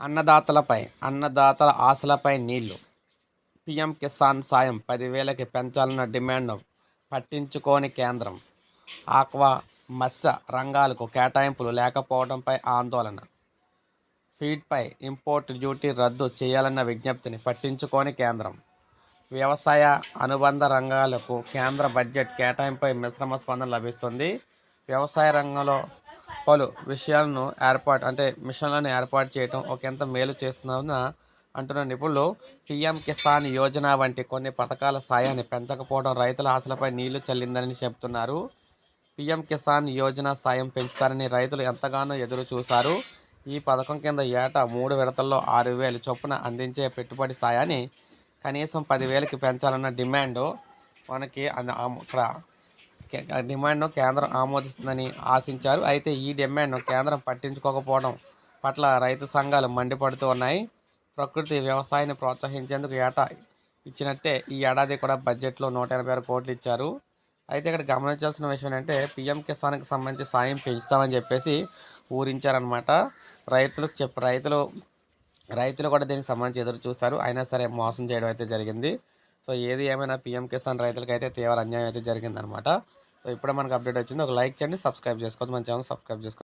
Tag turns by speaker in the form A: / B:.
A: అన్నదాతలపై అన్నదాతల ఆశలపై నీళ్ళు. పీఎం కిసాన్ సాయం పదివేలకి పెంచాలన్న డిమాండ్ను పట్టించుకోని కేంద్రం. ఆక్వా మత్స్య రంగాలకు కేటాయింపులు లేకపోవడంపై ఆందోళన. ఫీడ్పై ఇంపోర్ట్ డ్యూటీ రద్దు చేయాలన్న విజ్ఞప్తిని పట్టించుకోని కేంద్రం. వ్యవసాయ అనుబంధ రంగాలకు కేంద్ర బడ్జెట్ కేటాయింపై మిశ్రమ స్పందన లభిస్తుంది. వ్యవసాయ రంగంలో పలు విషయాలను ఏర్పాటు అంటే మిషన్లను ఏర్పాటు చేయడం ఒకంత మేలు చేస్తున్న అంటున్న నిపుణులు పీఎం కిసాన్ యోజన వంటి కొన్ని పథకాల సాయాన్ని పెంచకపోవడం రైతుల ఆశలపై నీళ్ళు చల్లిందని చెబుతున్నారు. పీఎం కిసాన్ యోజన సాయం పెంచుతారని రైతులు ఎంతగానో ఎదురు చూశారు. ఈ పథకం కింద ఏటా మూడు విడతల్లో ఆరు వేలు చొప్పున అందించే పెట్టుబడి సాయాన్ని కనీసం పదివేలకి పెంచాలన్న డిమాండ్ మనకి అక్కడ డిమాండ్ను కేంద్రం ఆమోదిస్తుందని ఆశించారు. అయితే ఈ డిమాండ్ను కేంద్రం పట్టించుకోకపోవడం పట్ల రైతు సంఘాలు మండిపడుతూ ఉన్నాయి. ప్రకృతి వ్యవసాయాన్ని ప్రోత్సహించేందుకు ఏటా ఇచ్చినట్టే ఈ ఏడాది కూడా బడ్జెట్లో నూట ఎనభై ఆరు కోట్లు ఇచ్చారు. అయితే ఇక్కడ గమనించాల్సిన విషయం ఏంటంటే పిఎం కిసాన్కి సంబంధించి సాయం పెంచుతామని చెప్పేసి ఊరించారనమాట రైతులకు చెప్ప రైతులు రైతులు కూడా దీనికి సంబంధించి ఎదురు చూశారు. అయినా సరే మోసం చేయడం అయితే జరిగింది. సో ఏది ఏమైనా పిఎం కిసాన్ రైతులకి అయితే తీవ్ర అన్యాయం అయితే జరిగిందనమాట సో ఇప్పుడే మనకు అప్డేట్ వచ్చింది. ఒక లైక్ చేయండి సబ్స్క్రైబ్ చేసుకోవద్దు. మన ఛానల్ సబ్స్క్రైబ్ చేసుకోండి